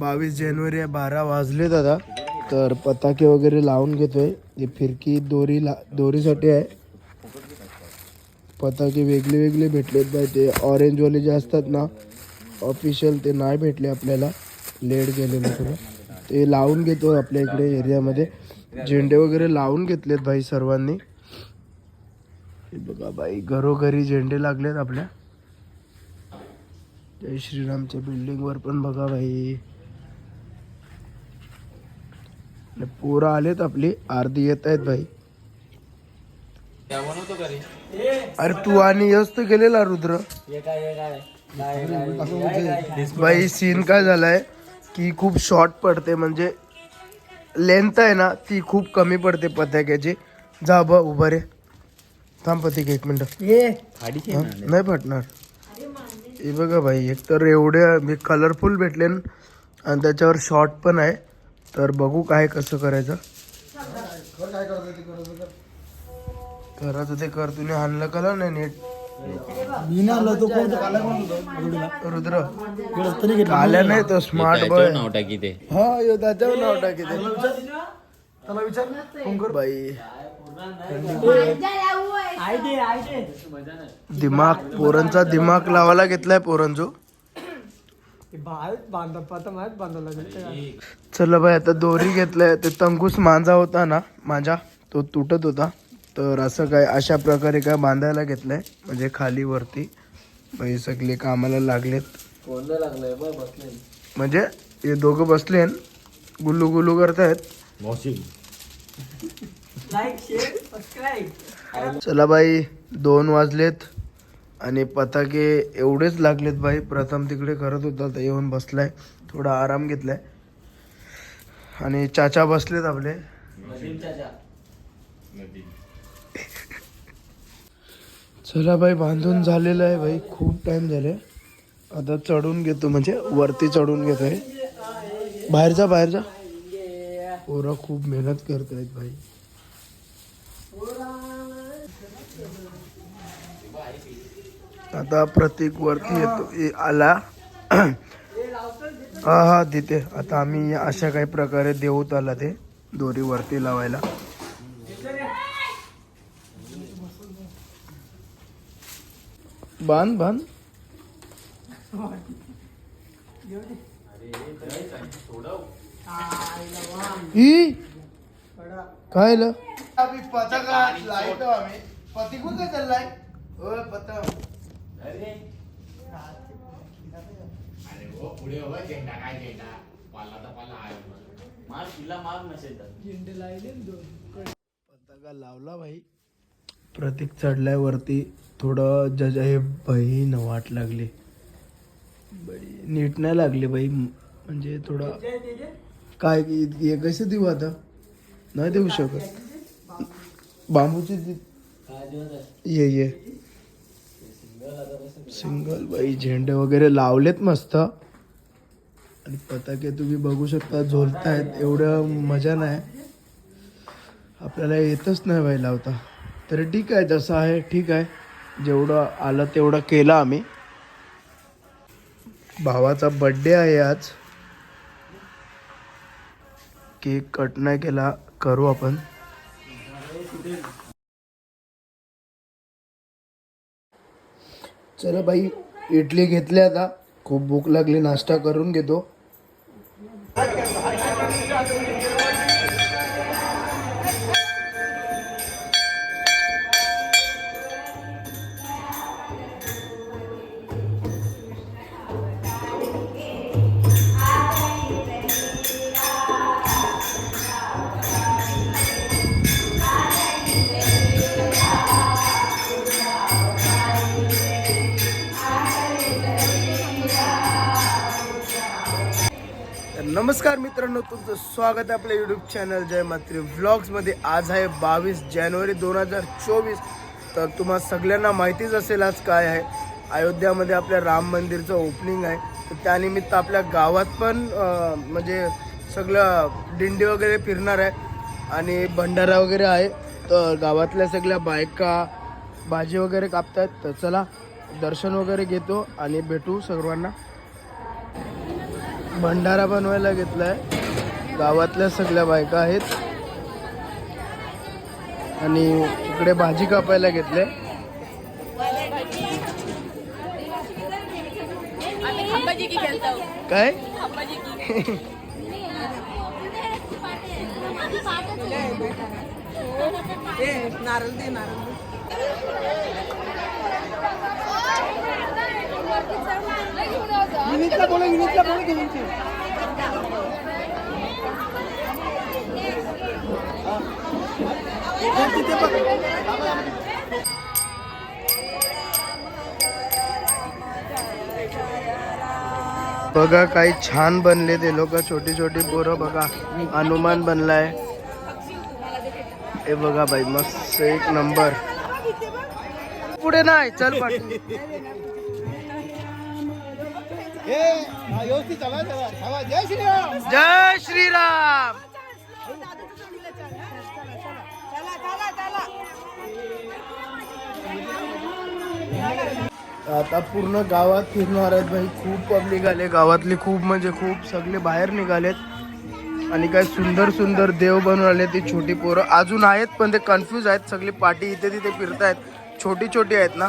बावीस जानेवारी आहे बारा वाजले दादा तर पताके वगैरे लावून घेतोय. हे फिरकी दोरी ला दोरीसाठी आहे. पताके वेगळे वेगळे भेटलेत बाय ते ऑरेंजवाले जे असतात ना ऑफिशियल ते नाही भेटले आपल्याला. लेट गेलेले थोडं ते लावून घेतो आपल्या इकडे एरियामध्ये. झेंडे वगैरे लावून घेतलेत भाई सर्वांनी. हे बघा बाई घरोघरी झेंडे लागलेत आपल्या. जय श्रीरामच्या बिल्डिंगवर पण बघा भाई आणि पोरं आलेत आपली अर्धी येत आहेत भाई अरे तू आणि यश तर गेलेला रुद्र. बाई सीन काय झालाय? की खूप शॉर्ट पडते म्हणजे लेंथ आहे ना ती खूप कमी पडते पताक्याची जा बा उभा रे. थांब पतिक एक मिनिट. नाही फाटणार हे बघा भाई एक तर एवढे मी कलरफुल भेटले आणि त्याच्यावर शॉर्ट पण आहे. तर बघू काय कसं करायचं. करायचं ते कर तुम्ही आणलं कला नाही नीट? रुद्र. आल्या नाही तर स्मार्ट बॉय नाव टाकी ते. हा यो त्याच्यावर नाव टाकी बाई. दिमाग पोरांचा दिमाग लावायला घेतलाय पोरांचो चला बाई आता दोरी घेतलाय. ते तंगूस मांजा होता ना माझा तो तुटत होता. तर असं काय अशा प्रकारे काय बांधायला घेतलंय. म्हणजे खाली वरती. बाई सगळे कामाला लागलेत. म्हणजे हे दोघं बसले गुल्लू गुल्लू करतायत. चला बाई दोन वाजलेत. आणि पताके एवढेच लागलेत बाई प्रथम तिकडे करत होता तर येऊन बसलाय. थोडा आराम घेतलाय. आणि चाचा बसलेत आपले. चला बाई बांधून झालेलं आहे बाई खूप टाइम झाले. आता चढून घेतो म्हणजे वरती चढून घेतोय. बाहेर जा बाहेर जा. पोरं खूप मेहनत करत आहेत भाई. आता प्रतीक वरती येतो. आला. हा हा तिथे आता आम्ही अशा काही प्रकारे देऊत आला ते दोरी वरती लावायला. बांध बांध. काय ल लाइट आम्ही. पतिकून काय चाललाय? होय पतंग पताका लावला भाई. प्रतीक चढलाय वरती थोडं जज हे बहीण वाट लागली. बाई नीट नाही लागली बाई म्हणजे थोडं काय हे कसं देऊ आता? नाही देऊ शकत. बांबूची ये ये. सिंगल बाई झेंडे वगैरे लावलेत मस्त. आणि पताके तुम्ही बघू शकता झोलतायत एवढं मजा नाही. आपल्याला येतच नाही बाई लावता. तरी ठीक आहे जसं आहे ठीक आहे. जेवढं आलं तेवढं केलं आम्ही. भावाचा बड्डे आहे आज. केक कट नाही केला करू आपण. चला बाई इडली घेतली आता. खूप भूक लागली नाश्ता करून घेतो. नमस्कार मित्रांनो तुमचं स्वागत आहे आपल्या यूट्यूब चॅनल जय मात्री व्लॉग्समध्ये आज आहे बावीस जानेवारी दोन हजार चोवीस. तर तुम्हा सगळ्यांना माहितीच असेल आज काय आहे. अयोध्यामध्ये आपल्या राम मंदिरचं ओपनिंग आहे. तर त्यानिमित्त आपल्या गावात पण म्हणजे सगळं दिंडी वगैरे फिरणार आहे. आणि भंडारा वगैरे आहे. तर गावातल्या सगळ्या बायका भाजी वगैरे कापतात तर चला दर्शन वगैरे घेतो आणि भेटू सर्वांना. भंडारा बनवायला घेतलाय. गावातल्या सगळ्या बायका आहेत. आणि इकडे भाजी कापायला घेतले. काय? नारळ दे नारळ युनिटला बोला छान बनले ते लोक छोटी छोटी पोरं बघा. हनुमान हे बघा बाई, मस्त एक नंबर. पुढे नाही, चल पाठी जय श्रीराम. आता पूर्ण गावात फिरणार आहेत भाई. खूप पब्लिक आले. गावातले खूप म्हणजे खूप सगळे बाहेर निघालेत. आणि काय सुंदर सुंदर देव बनवून आले ती छोटी पोरं. अजून आहेत पण ते कन्फ्यूज आहेत. सगळी पाठी इथे तिथे फिरतायत. छोटी छोटी आहेत ना.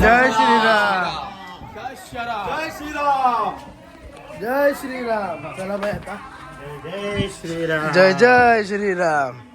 जय श्रीराम। जय श्रीराम। जय श्रीराम। चला बाई आता। जय श्रीराम। जय जय श्रीराम। एकही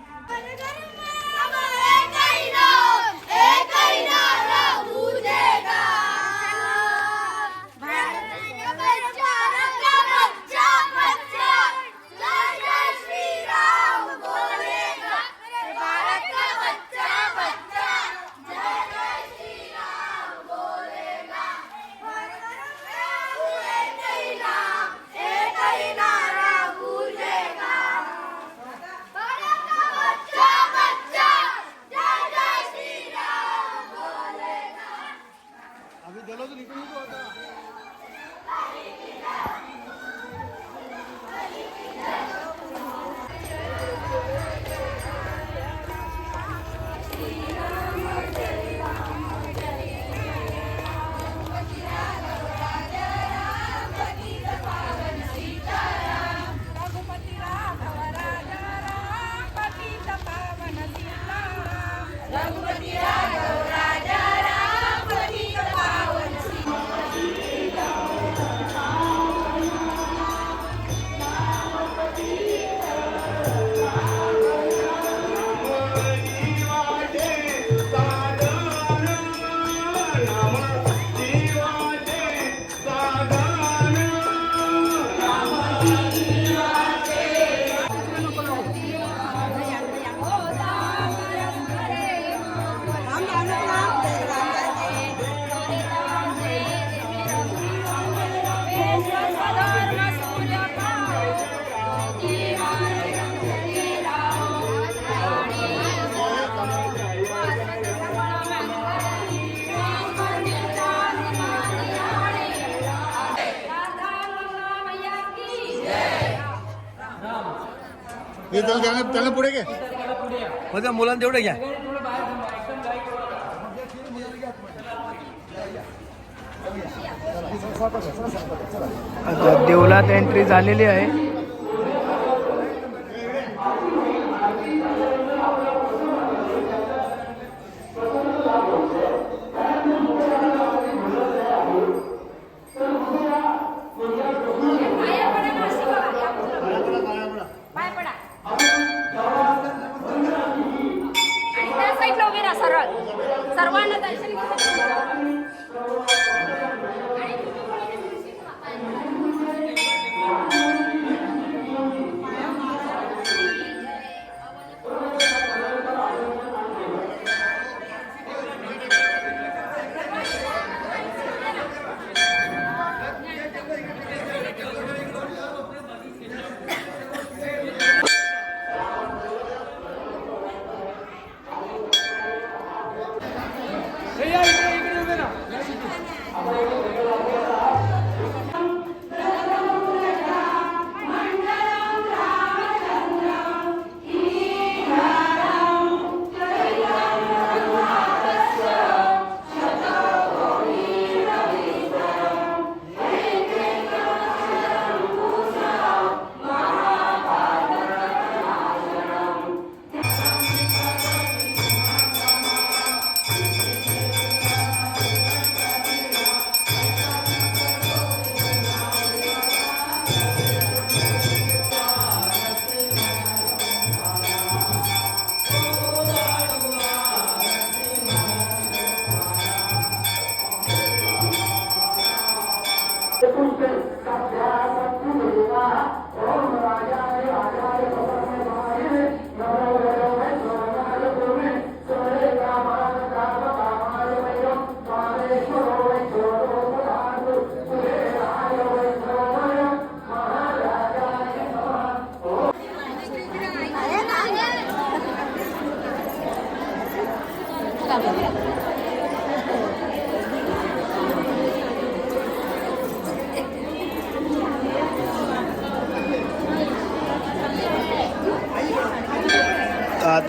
हे त्याला त्यांना त्याला पुढे घे. मग त्या मुलांना तेवढं घ्या. देवलात एंट्री झालेली आहे.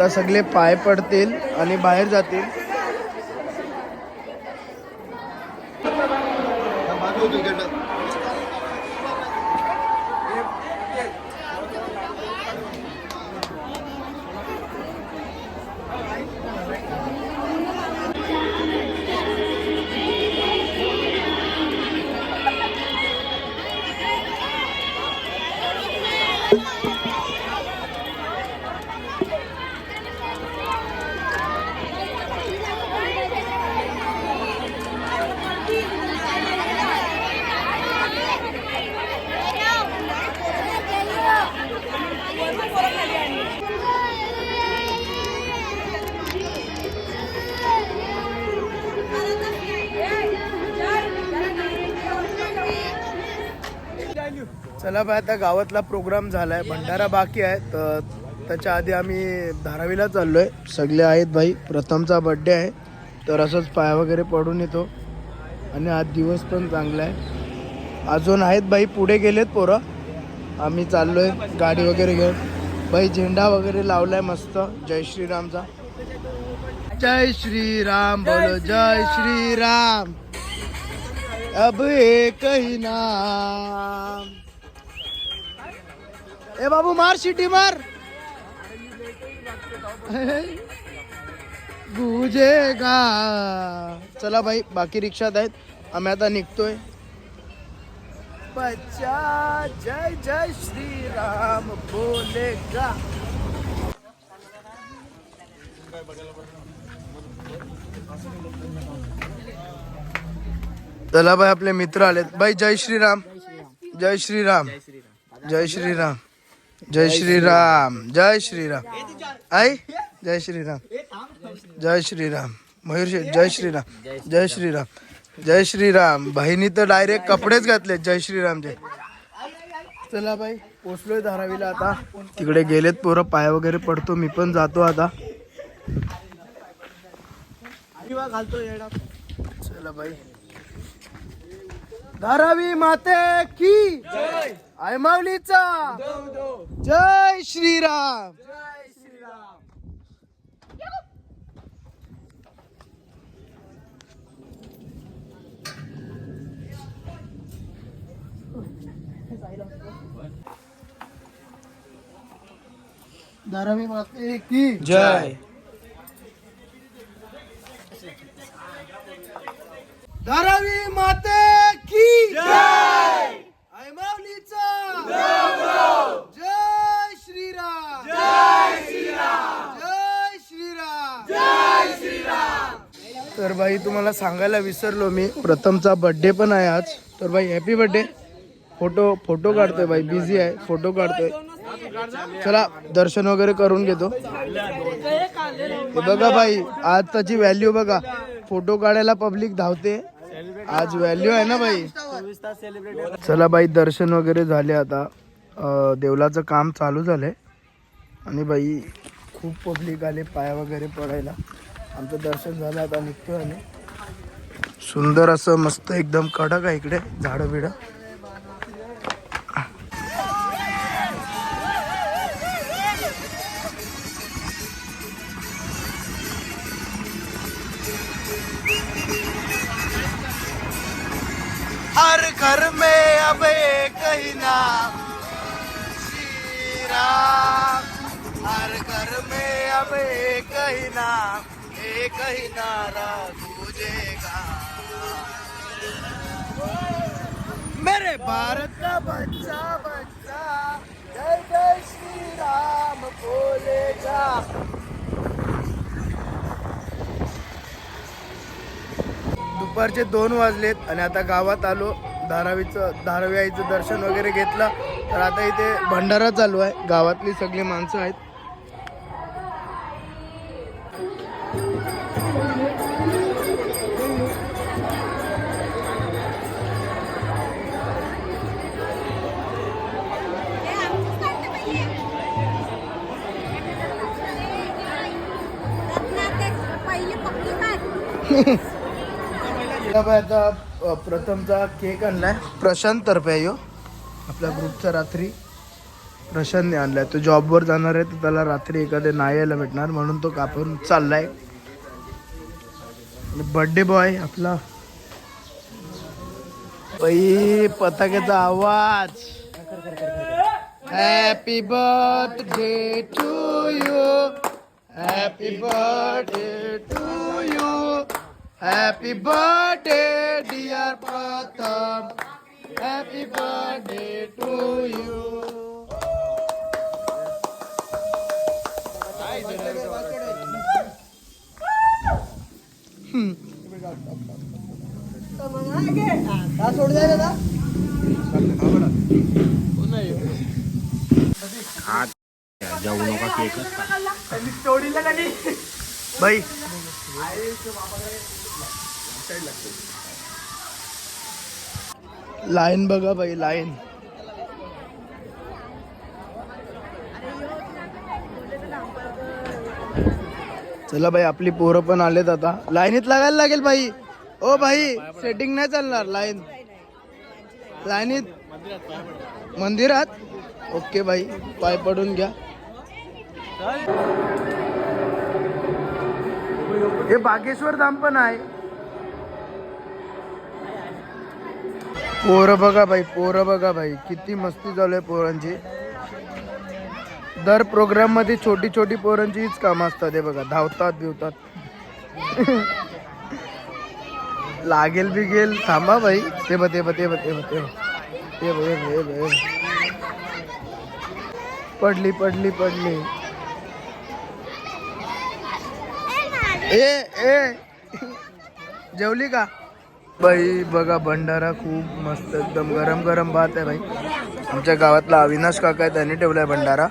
आता सगळे पाय पडतील आणि बाहेर जातील. चला बाय आता गावातला प्रोग्राम झालाय. भंडारा बाकी आहे तर त्याच्या आधी आम्ही धारावीला चाललोय. सगळे आहेत भाई. प्रथमचा बड्डे आहे. तर असंच पाया वगैरे पडून येतो. आणि आज दिवस पण चांगला आहे. अजून आहेत भाई पुढे गेलेत पोरं. आम्ही चाललोय गाडी वगैरे घेऊन. भाई झेंडा वगैरे लावलाय मस्त. जय श्रीरामचा. जय श्रीराम बोलो जय श्रीराम. अब एक ही नाम। ए बाबू मार शिटी मार। गुजेगा चला भाई बाकी रिक्षात आहेत. आम्ही आता निघतोय. बच्चा जय जय श्री राम बोलेगा. चला भाई आपले मित्र आलेत भाई जय श्रीराम जय श्रीराम जय श्रीराम जय श्रीराम जय श्रीराम आई जय श्रीराम जय श्रीराम मयूर शेठ जय श्रीराम जय श्रीराम जय श्रीराम बहिणी तर डायरेक्ट कपडेच घातले जय श्रीरामचे चला बाई पोचलोय धारावीला आता तिकडे गेलेत पोरं पाय वगैरे पडतो मी पण जातो आता घालतो चला बाई धारावी माते की आय माऊलीचा. जय श्रीराम. धारावी माते की जय. धारावी माते की जय! आय माऊलीचा जय श्रीराम! जय श्रीराम! जय श्रीराम! जय श्रीराम! तर भाई तुम्हाला सांगायला विसरलो मी. प्रथमचा बर्थडे पण आहे आज. तर भाई हॅपी बर्थडे फोटो फोटो काढतोय भाई बिझी आहे. फोटो काढतोय. चला दर्शन वगैरे करून घेतो. बघा भाई आज त्याची व्हॅल्यू बघा. फोटो काढायला पब्लिक धावते. आज व्हॅल्यू आहे ना भाई. चला बाई दर्शन वगैरे झाले आता. देवलाचं काम चालू झालंय. आणि बाई खूप पब्लिक आले पाया वगैरे पडायला. आमचं दर्शन झालं आता निघतोय आणि सुंदर असं मस्त एकदम कडक आहे इकडे झाडं बिडं कर घर में अब एक नाम। श्री राम हर घर में अब एक ही नाम एक ही नारा गूंजेगा। मेरे भारत का बच्चा बच्चा जय जय श्री राम बोलेगा। दुपारचे दोन वाजलेत आणि आता गावात आलो. धारावीचं धारावी आईचं दर्शन वगैरे घेतलं. तर आता इथे भंडारा चालू आहे. गावातली सगळी माणसं आहेत. प्रथमचा केक आणलाय. प्रशांत तर्फे आहे आपल्या ग्रुपचा रात्री प्रशांतने आणलाय. तो जॉबवर जाणार आहे तर त्याला रात्री एखादे नाही यायला भेटणार म्हणून तो कापून चाललाय. बर्थडे बॉय आपला. बाई पताक्याचा आवाज. Happy birthday to you happy birthday to happy birthday dear Pratham happy birthday to you भाई। लाईन बघा बाई लाईन. चला भाई आपली पोरं पण आलेत आता. लाईनीत लागायला लागेल भाई ओ भाई सेटिंग नाही चालणार लाईन. लाईनीत. मंदिरात? ओके भाई पाय पडून घ्या. हे बागेश्वर धाम पण आहे. पोरं बघा भाई पोरं बघा भाई किती मस्ती चालू आहे पोरांची. दर प्रोग्राममध्ये छोटी छोटी पोरांची हीच काम असतात हे बघा धावतात बिवतात. लागेल बिगेल थांबा भाई ते बघ ते बघ ते बघ ते बघ ते बघ. पडली पडली पडली. ए ए. जेवली का? बाई बघा भंडारा खूप मस्त एकदम गरम गरम भात आहे भाई आमच्या गावातला अविनाश काका आहे त्यांनी ठेवलाय भंडारा.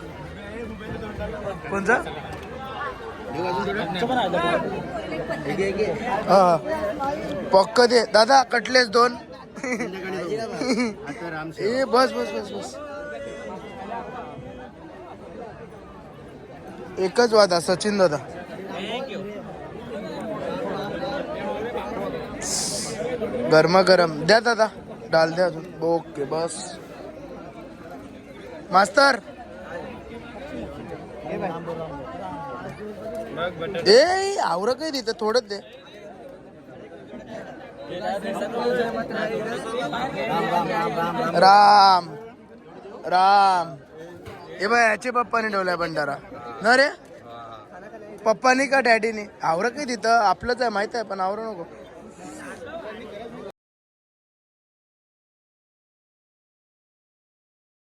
कोणचा? हा. पक्क दे. दादा कटलेस दोन. ए बस बस बस बस. एकच वादा सचिन दादा. गरमा गरम द्या दादा. डाल द्या अजून. ओके बस. मास्तर. ए आवर काही देत थोडंच दे. राम. राम. हे बाय याचे पप्पाने ठेवलाय भंडारा. न रे? पप्पानी का डॅडीने? आवर काही देतं आपलंच आहे माहीत आहे पण आवरं नको.